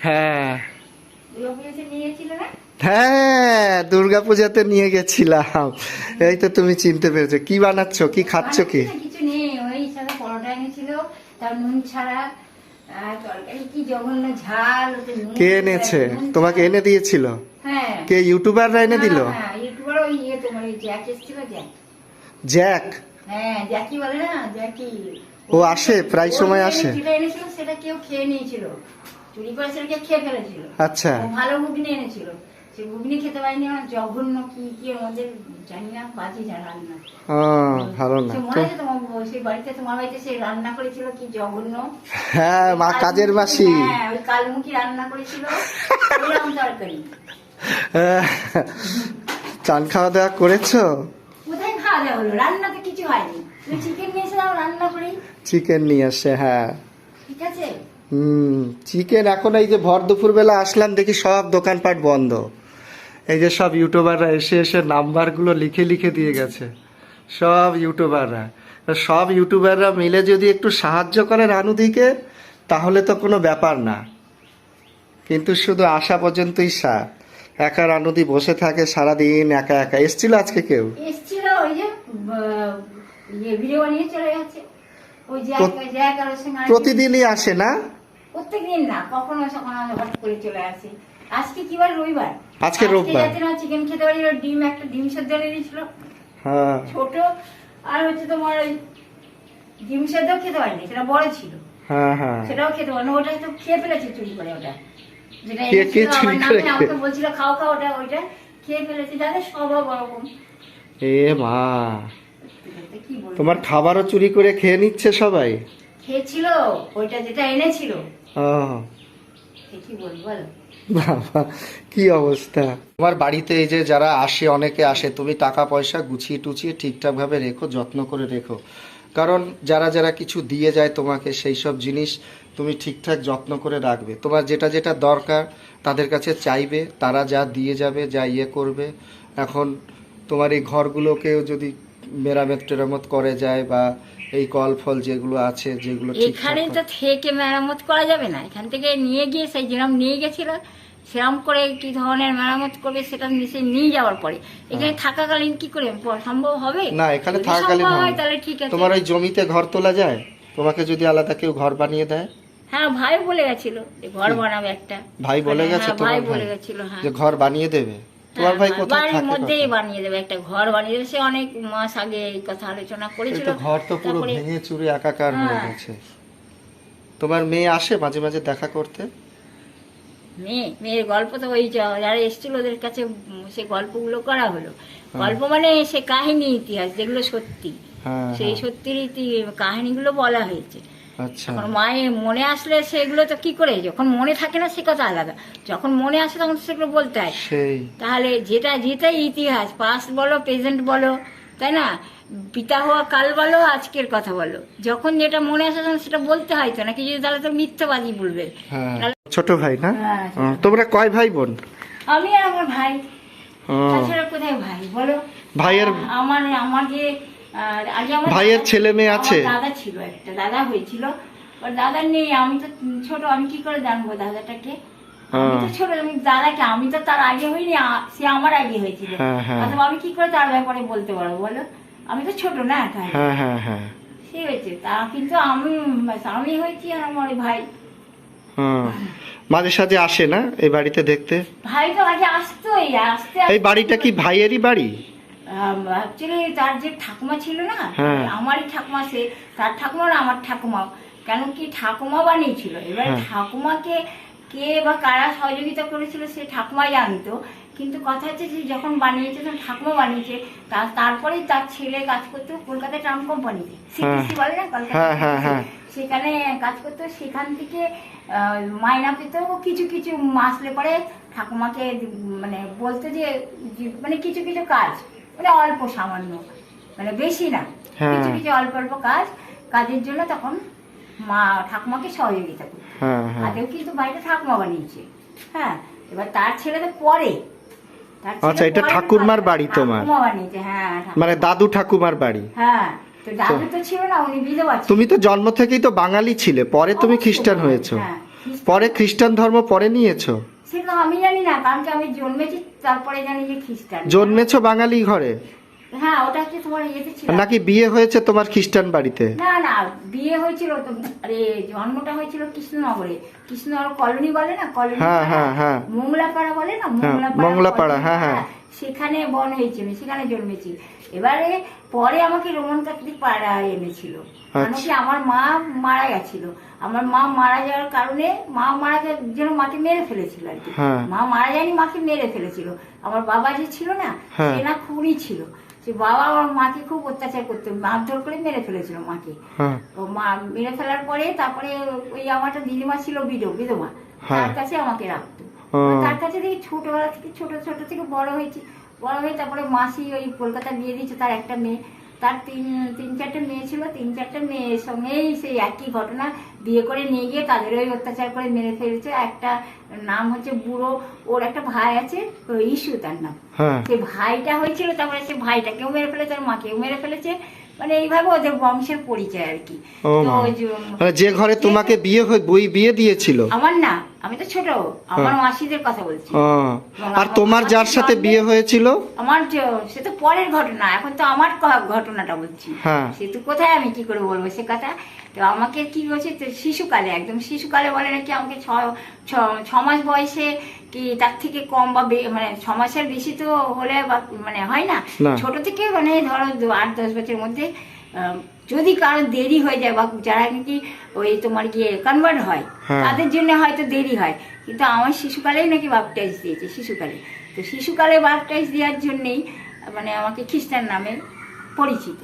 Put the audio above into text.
হ্যাঁ। হ্যাঁ দুর্গাপূজাতে নিয়ে গেছিলাম। এই তো তুমি চিনতে পেরেছ। কি বানাচ্ছো? কি খাচ্ছ কি? কিছু নেই। ওই সাথে পরোটা এনেছিল তার নুন ছাড়া আর তরকারি কি জঘন্য ঝাল ওতে নুন কে এনেছে? তোমাকে এনে দিয়েছিল? হ্যাঁ। কে ইউটিউবাররা এনে দিল? হ্যাঁ, হ্যাঁ ইউটিউবার ওই ইয়ে জ্যাক? হ্যাঁ জ্যাকি বলে না? জ্যাকি। ও আসে, প্রায় সময় আসে। যেটা এনেছিল সেটা কেউ খেয়ে নিয়েছিল। চুরি করে সেটাকে খেয়ে ফেলেছিল। আচ্ছা। ও ভালো ঘুগনি এনেছিল। সে ঘুগনি খেতে পারিনি আমার জঘন্য কি কি আমাদের জানি না বাজি যা রান্না। ও ভালো না। মনে তো আছে তোমার সেই বাড়িতে তোমার বাড়িতে সে রান্না করেছিল কি জঘন্য? হ্যাঁ মা কাজের মাসি হ্যাঁ ওই কালমুখী রান্না করেছিল তরকারি। হ্যাঁ। চান খাওয়া দাওয়া করেছ? কোথায় খাওয়া দাওয়া হলো? রান্না হয়নি। তুমি চিকেন নিয়ে এসে রান্না করি। চিকেন নিয়ে আসে হ্যাঁ। ঠিক আছে? হুম চিকেন এখন এই যে ভর আসলাম দেখি সব দোকানপাট বন্ধ। এই যে সব ইউটিউবাররা এসে এসে নাম্বারগুলো লিখে লিখে দিয়ে গেছে। সব ইউটিউবাররা। সব ইউটিউবাররা মিলে যদি একটু সাহায্য করে রানুদিকে তাহলে তো কোনো ব্যাপার না। কিন্তু শুধু আসা পর্যন্তই সার। একা রানুদি বসে থাকে সারাদিন একা একা। এসছিল আজকে কেউ? এসছিল ওই যে ইয়ে ভিডিও বানিয়ে চলে যাচ্ছে ওই সঙ্গে প্রতিদিনই আসে না? প্রত্যেকদিন না কখনো হঠাৎ করে চলে আসে। আজকে কি বার? রবিবার। আজকে রোববার। যাতে না চিকেন খেতে পারি ডিম একটা ডিম সেদ্ধ এনে দিয়েছিল। হ্যাঁ। ছোট। আর হচ্ছে তোমার ওই ডিম সেদ্ধ খেতে পারিনি সেটা বড় ছিল। হ্যাঁ হ্যাঁ। সেটাও খেতে পারি না ওটা তো খেয়ে ফেলেছে চুরি করে ওটা। যেটা আমাকে বলছিল খাও খাও ওটা ওইটা। খেয়ে ফেলেছে জানে স্বভাব ওরকম। এ মা। তোমার খাবারও চুরি করে খেয়ে নিচ্ছে সবাই? খেয়েছিল ওইটা যেটা এনেছিল। কি বলব বাবা কি অবস্থা? তোমার বাড়িতে এই যে যারা আসে অনেকে আসে তুমি টাকা পয়সা গুছিয়ে টুছিয়ে ঠিকঠাক ভাবে রেখো যত্ন করে রেখো। কারণ যারা যারা কিছু দিয়ে যায় তোমাকে সেই সব জিনিস তুমি ঠিকঠাক যত্ন করে রাখবে। তোমার যেটা যেটা দরকার তাদের কাছে চাইবে তারা যা দিয়ে যাবে যা ইয়ে করবে। এখন তোমার এই ঘরগুলোকেও যদি মেরামত টেরামত করে যায় বা এই কল ফল যেগুলো আছে যেগুলো এখানে তো থেকে মেরামত করা যাবে না। এখান থেকে নিয়ে গিয়ে সেই যেরকম নিয়ে গেছিল সেরকম করে কি ধরনের মেরামত করবে সেটা নিচে নিয়ে যাওয়ার পরে। এখানে থাকাকালীন কি করে সম্ভব হবে? হ্যাঁ। না এখানে থাকাকালীন হবে। হয় তাহলে ঠিক আছে। তোমার ওই জমিতে ঘর তোলা যায়? তোমাকে যদি আলাদা কেউ ঘর বানিয়ে দেয়? হ্যাঁ ভাই বলে গেছিল ঘর বানাবে একটা। ভাই বলে মানে, গেছে হ্যাঁ, ভাই ভাই বলে গেছিল হ্যাঁ। যে ঘর বানিয়ে দেবে? তোমার হ্যাঁ, ভাই হ্যাঁ, কোথায় বাড়ির মধ্যেই বানিয়ে দেবে একটা ঘর বানিয়ে দেবে। সে অনেক মাস আগে এই কথা আলোচনা করেছিল। ঘর তো পুরো ভেঙে চুরে একাকার হয়ে হ্যাঁ। গেছে। তোমার মেয়ে আসে মাঝে মাঝে দেখা করতে? মেয়ে মেয়ের গল্প তো ওই যারা এসেছিল ওদের কাছে সে গল্পগুলো করা হলো। গল্প মানে সে কাহিনী ইতিহাস যেগুলো সত্যি। হ্যাঁ সেই হ্যাঁ। সত্যির কাহিনীগুলো বলা হয়েছে। আচ্ছা। মায়ের মনে আসলে সেগুলো তো কি করে? যখন মনে থাকে না সে কথা আলাদা। যখন মনে আসে তখন সেগুলো বলতে হয়। তাহলে যেটা যেটাই ইতিহাস পাস্ট বলো প্রেজেন্ট বলো তাই না? পিতা হওয়া কাল বলো আজকের কথা বলো। যখন যেটা মনে আসে তখন সেটা বলতে হয় তো নাকি যদি তাহলে তো মিথ্যাবাদী বলবে? হ্যাঁ। ছোট ভাই না? হ্যাঁ, তোমরা কয় ভাই বোন? আমি আর আমার ভাই। তাছাড়া কোথায় ভাই? বলো। ভাইয়ের আমার আমার যে আর আগে আমার ভাইয়ের ছেলে মেয়ে আছে? আমার দাদা ছিল একটা দাদা হয়েছিল। ওর দাদা নেই আমি তো ছোট আমি কি করে জানব দাদাটাকে? আমি তো হ্যাঁ। ছোট আমি দাদাকে আমি তো তার আগে হইনি সে আমার আগে হয়েছিল। হ্যাঁ, হ্যাঁ। অথবা আমি কি করে তার ব্যাপারে বলতে পারব বলো? আমি তো ছোট না তাই হ্যাঁ হ্যাঁ হ্যাঁ। সে হয়েছে। তা কিন্তু আমি আমি হয়েছি আর আমার ভাই। মাঝে সাঝে আসে না এই বাড়িতে দেখতে? ভাই তো আগে আসতোই আসতে এই বাড়িটা কি ভাইয়েরই বাড়ি? অ্যাকচুয়ালি তার যে ঠাকুমা ছিল না হ্যাঁ। আমারই ঠাকুমা সে তার ঠাকুমা আমার ঠাকুমা কেন কি ঠাকুমা বানিয়েছিল? এবার হ্যাঁ। ঠাকুমাকে কে বা কারা সহযোগিতা করেছিল সে ঠাকুমাই জানতো। কিন্তু কথা হচ্ছে যে যখন বানিয়েছে তখন ঠাকুমা বানিয়েছে তারপরেই তার ছেলে কাজ করতো কলকাতা ট্রাম কোম্পানিতে। সিটিসি বলে না? কলকাতা হ্যাঁ, হ্যাঁ, হ্যাঁ। সেখানে কাজ করতো সেখান থেকে আহ, মাইনা পেত কিছু কিছু মাসলে পরে ঠাকুমাকে মানে বলতো যে মানে কিছু কিছু কাজ। মানে অল্প সামান্য মানে বেশি না। হ্যাঁ। কিছু কিছু অল্প অল্প কাজ কাজের জন্য তখন মা ঠাকুমাকে সহযোগিতা করতো। হ্যাঁ হ্যাঁ। কিন্তু বাড়িটা ঠাকুমা বানিয়েছে। হ্যাঁ এবার তার ছেলে তো পরে। আচ্ছা, এটা ঠাকুরমার বাড়ি তোমার? মানে দাদু ঠাকুমার বাড়ি? হ্যাঁ তো দাদু তো ছিল না উনি বিধবা তুমি তো জন্ম থেকেই তো বাঙালি ছিলে পরে তুমি খ্রিস্টান হয়েছো। হ্যাঁ, পরে খ্রিস্টান ধর্ম পরে নিয়েছো? সেটা আমি জানি না কারণ কি আমি জন্মেছি তারপরে জানি যে খ্রিস্টান। জন্মেছো বাঙালি ঘরে? হ্যাঁ ওটা কি তোমার ইয়েতে ছিল? নাকি বিয়ে হয়েছে তোমার খ্রিস্টান বাড়িতে? না না বিয়ে হয়েছিল তো আরে জন্মটা হয়েছিল কৃষ্ণনগরে। কৃষ্ণনগর কলোনি বলে না? কলোনি হ্যাঁ, হ্যাঁ, হ্যাঁ। মোংলাপাড়া বলে না? হ্যাঁ, মোংলাপাড়া মোংলাপাড়া, হ্যাঁ, হ্যাঁ। সেখানে বন হয়েছিল সেখানে জন্মেছি। এবারে পরে আমাকে রোমান ক্যাথলিক পাড়া এনেছিল। আচ্ছা। কি আমার মা মারা গেছিল। আমার মা মারা যাওয়ার কারণে মা মারা যেন মাকে মেরে ফেলেছিল আর কি। হ্যাঁ। মা মারা যায়নি মাকে মেরে ফেলেছিল। আমার বাবা যে ছিল না হ্যাঁ। সে না খুনি ছিল। সে বাবা আমার মাকে খুব অত্যাচার করতো মারধর করে মেরে ফেলেছিল মাকে। হ্যাঁ। ও মা মেরে ফেলার পরে তারপরে ওই আমার একটা দিদিমা ছিল বিধব বিধবা। তার কাছে আমাকে রাখতো। তার কাছে থেকে ছোটবেলা থেকে ছোট ছোট থেকে বড় হয়েছি। বড় হয়ে তারপরে মাসি ওই কলকাতা বিয়ে দিয়েছে তার একটা মেয়ে। তার তিন তিন চারটে মেয়ে ছিল তিন চারটে মেয়ের সঙ্গেই সেই একই ঘটনা বিয়ে করে নিয়ে গিয়ে তাদের ওই অত্যাচার করে মেরে ফেলেছে। একটা নাম হচ্ছে বুড়ো ওর একটা ভাই আছে ইস্যু তার নাম। হ্যাঁ। সে ভাইটা হয়েছিল তারপরে সে ভাইটাকেও মেরে ফেলেছে আর মাকেও মেরে ফেলেছে। মানে এইভাবে ওদের বংশের পরিচয় আর কি। যে- মানে যে ঘরে তোমাকে বিয়ে হয়ে বই বিয়ে দিয়েছিল? আমার না। আমি তো ছোট আমার হ্যাঁ। মাসিদের কথা বলছি। আর তোমার যার সাথে বিয়ে হয়েছিল? আমার সে তো পরের ঘটনা এখন তো আমার ঘটনাটা বলছি। হ্যাঁ। সে তো কোথায় আমি কি করে বলব সে কথা? তো আমাকে কি বলছে শিশুকালে একদম শিশুকালে বলে নাকি আমাকে ছ মাস বয়সে কি তার থেকে কম বা মানে ছ মাসের বেশি তো হলে বা মানে হয় না? না। ছোট থেকে মানে ধরো আট দশ বছরের মধ্যে আহ, যদি কারও দেরি হয়ে যায় বা যারা নাকি ওই তোমার গিয়ে কনভার্ট হয় হ্যাঁ। তাদের জন্য হয়তো দেরি হয়। কিন্তু আমার শিশুকালেই নাকি বাপটাইজ দিয়েছে শিশুকালে। তো শিশুকালে বাপটাইজ দেওয়ার জন্যেই মানে আমাকে খ্রিস্টান নামে পরিচিত।